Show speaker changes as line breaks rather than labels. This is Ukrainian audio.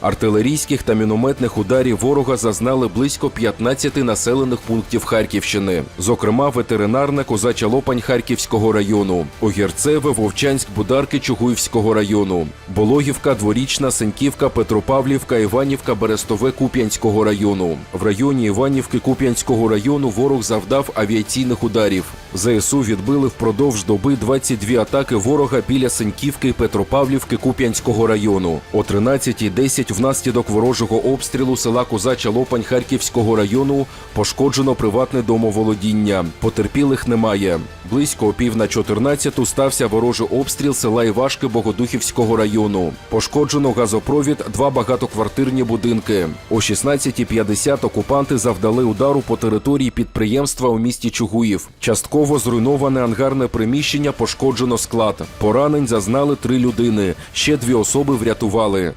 Артилерійських та мінометних ударів ворога зазнали близько 15 населених пунктів Харківщини, зокрема ветеринарна козача Лопань Харківського району, Огірцеве, Вовчанськ, Бударки Чугуївського району, Бологівка, Дворічна, Сеньківка, Петропавлівка, Іванівка, Берестове Куп'янського району. В районі Іванівки Куп'янського району ворог завдав авіаційних ударів. ЗСУ відбили впродовж доби 22 атаки ворога біля Сеньківки Петропавлівки Куп'янського району. О 13.10 внаслідок ворожого обстрілу села Козача Лопань Харківського району пошкоджено приватне домоволодіння. Потерпілих немає. Близько пів на 14 стався ворожий обстріл села Івашки Богодухівського району. Пошкоджено газопровід, два багатоквартирні будинки. О 16.50 окупанти завдали удару по території підприємства у місті Чугуїв. Частково зруйноване ангарне приміщення, пошкоджено склад. Поранень зазнали три людини. Ще дві особи врятували.